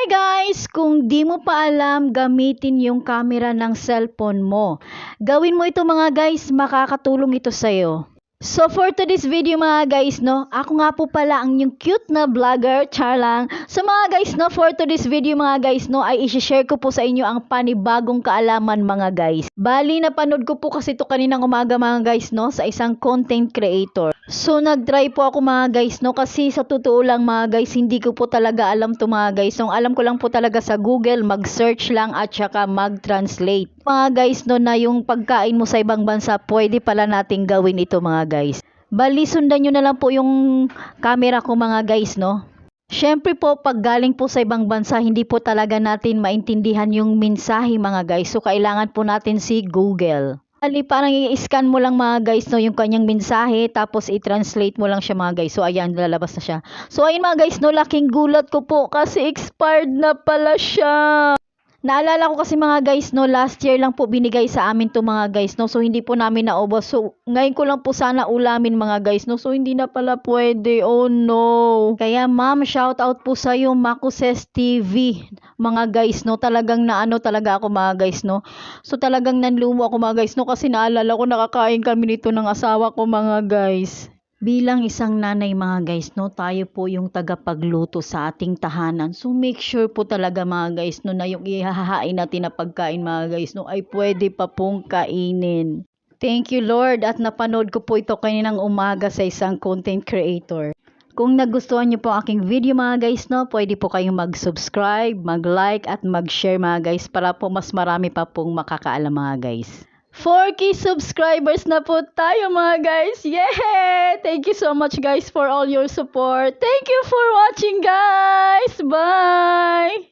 Hi guys! Kung di mo pa alam, gamitin yung camera ng cellphone mo. Gawin mo ito mga guys, makakatulong ito sa'yo. So for today's video mga guys, no, ako nga po pala ang yung cute na vlogger, char lang. So mga guys, no, for today's video mga guys, no, ay isi-share ko po sa inyo ang panibagong kaalaman mga guys. Bali, napanood ko po kasi ito kaninang umaga mga guys, no, sa isang content creator. So nag-try po ako mga guys, no, kasi sa totoo lang mga guys, hindi ko po talaga alam to mga guys. So alam ko lang po talaga sa Google, mag-search lang at saka mag-translate. Mga guys, no, na yung pagkain mo sa ibang bansa, pwede pala nating gawin ito mga guys. Bali, sundan nyo na lang po yung camera ko mga guys, no. Siyempre po, pag galing po sa ibang bansa, hindi po talaga natin maintindihan yung mensahe mga guys. So, kailangan po natin si Google. Ali, parang i-scan mo lang mga guys, no, yung kanyang mensahe, tapos i-translate mo lang siya mga guys. So, ayan, lalabas na siya. So, ayun mga guys, no, laking gulat ko po kasi expired na pala siya. Naalala ko kasi mga guys, no, last year lang po binigay sa amin to mga guys, no. So, hindi po namin naubos. So, ngayon ko lang po sana ulamin mga guys, no. So, hindi na pala pwede. Oh, no. Kaya, ma'am, shout out po sa iyo, Makuses TV. Mga guys, no. Talagang naano talaga ako mga guys, no. So, talagang nanlumo ako mga guys, no. Kasi naalala ko nakakain kami nito ng asawa ko mga guys. Bilang isang nanay mga guys, no, tayo po yung tagapagluto sa ating tahanan. So make sure po talaga mga guys, no, na yung ihahain natin na pagkain mga guys, no, ay pwede pa pong kainin. Thank you Lord at napanood ko po ito kaninang umaga sa isang content creator. Kung nagustuhan niyo po aking video mga guys, no, pwede po kayong mag-subscribe, mag-like at mag-share mga guys para po mas marami pa pong makakaalam mga guys. 4K subscribers na po tayo mga guys. Yeah! Thank you so much guys for all your support. Thank you for watching guys. Bye!